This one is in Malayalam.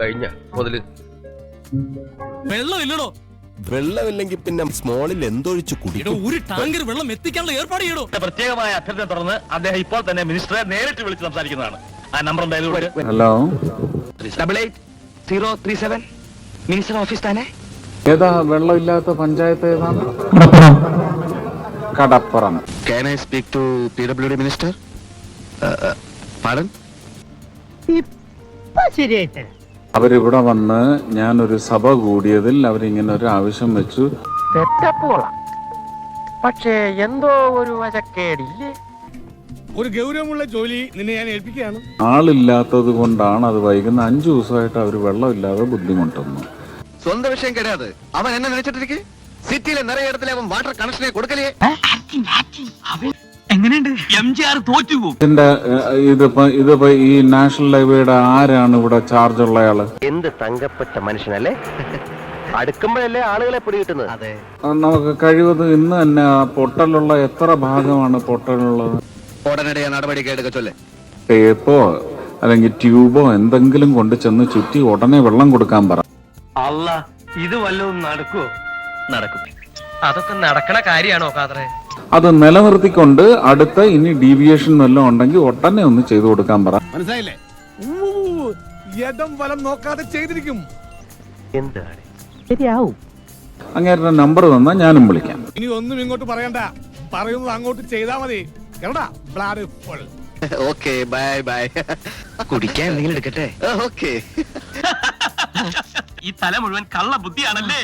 കഴിഞ്ഞ മുതൽ വെള്ളം ഇല്ലടോ വെള്ളമില്ലെങ്കിൽ പിന്നെ സ്മോളിൽ എന്തൊഴിച്ചു കുടിക്കും? ഒരു ടാങ്കർ വെള്ളം എത്തിക്കാനുള്ള ഏർപ്പാട് ചെയ്യടോ. പ്രത്യേകമായ അഭ്യർത്ഥന തുടർന്ന് അദ്ദേഹം ഇപ്പോൾ തന്നെ മിനിസ്റ്ററെ നേരിട്ട് വിളിച്ച് സംസാരിക്കുന്നതാണ്. ആ നമ്പർ എന്തായാലും hello double eight zero three seven minister office തന്നെ? ഏതാ വെള്ളമില്ലാത്ത പഞ്ചായത്ത് ഏതാണ്? കടപ്പുറം. Can I speak to P W D minister Patan അവരിവിടെ വന്ന് ഞാൻ ഒരു സഭ കൂടിയതിൽ അവരിങ്ങനെ ഒരു ആവശ്യം വെച്ചു. പക്ഷേ എന്തോ ഒരു ഒരു ഗൗരവമുള്ള ജോലി നിന്നെ ഞാൻ ഏൽപ്പിക്കുകയാണ്. ആളില്ലാത്തത് കൊണ്ടാണ് അത് വൈകുന്ന അഞ്ചു ദിവസമായിട്ട് അവർ വെള്ളമില്ലാതെ ബുദ്ധിമുട്ടുന്നു. സ്വന്തം വിഷയം കിടയാത് അവൻ എന്നെ നിലച്ചിട്ടിരിക്കെ സിറ്റിയിലെ നിറയെ ഇടത്തിലെ അവൻ വാട്ടർ കണക്ഷനെ കൊടുക്കലേ എങ്ങനെയുണ്ട്? എം ജി ആർ തോറ്റുപോകും. ഇതിന്റെ ഇതിപ്പോ ഇതിപ്പോ ഈ നാഷണൽ ഹൈവേയുടെ ആരാണ് ഇവിടെ ചാർജ് ഉള്ളയാൾ എന്ത് തങ്കപ്പെട്ട മനുഷ്യനല്ലേ? അടുക്കുമ്പോഴല്ലേ ആളുകളെ പിടികിട്ടുന്നത്? അതെ. നമുക്ക് കഴിവതും ഇന്ന് തന്നെ ആ പൊട്ടലുള്ള എത്ര ഭാഗമാണ് പൊട്ടലുള്ളത്? ഉടനടി നടപടിയൊക്കെ എടുക്ക ചൊല്ലേ. ടേപ്പോ അല്ലെങ്കിൽ ട്യൂബോ എന്തെങ്കിലും കൊണ്ട് ചെന്ന് ചുറ്റി ഉടനെ വെള്ളം കൊടുക്കാൻ പറ. അല്ല ഇത് വല്ലതും നടക്കുവോ? നടക്കും. അതൊക്കെ നടക്കണ കാര്യാണോ കാതറെ അത് നിലനിർത്തിക്കൊണ്ട് അടുത്ത ഇനി ഡീവിയേഷൻ വല്ലതും ഉണ്ടെങ്കിൽ ഒട്ടന്നെ ഒന്ന് ചെയ്തു കൊടുക്കാൻ പറ. മനസ്സിലായില്ലേ? വലം നോക്കാതെ ചെയ്തിരിക്കും. എന്താണ്? അങ്ങേരുടെ നമ്പർ തന്നാ ഞാനും വിളിക്കാം. ഇനി ഒന്നും ഇങ്ങോട്ട് പറയണ്ട. പറയുന്നത് അങ്ങോട്ട് ചെയ്താ മതി. ഓക്കെ ബൈ ബൈ കുടിക്കാൻ എന്തെങ്കിലും എടുക്കട്ടെ? ഓക്കെ. ഈ തല മുഴുവൻ കള്ള ബുദ്ധിയാണല്ലേ?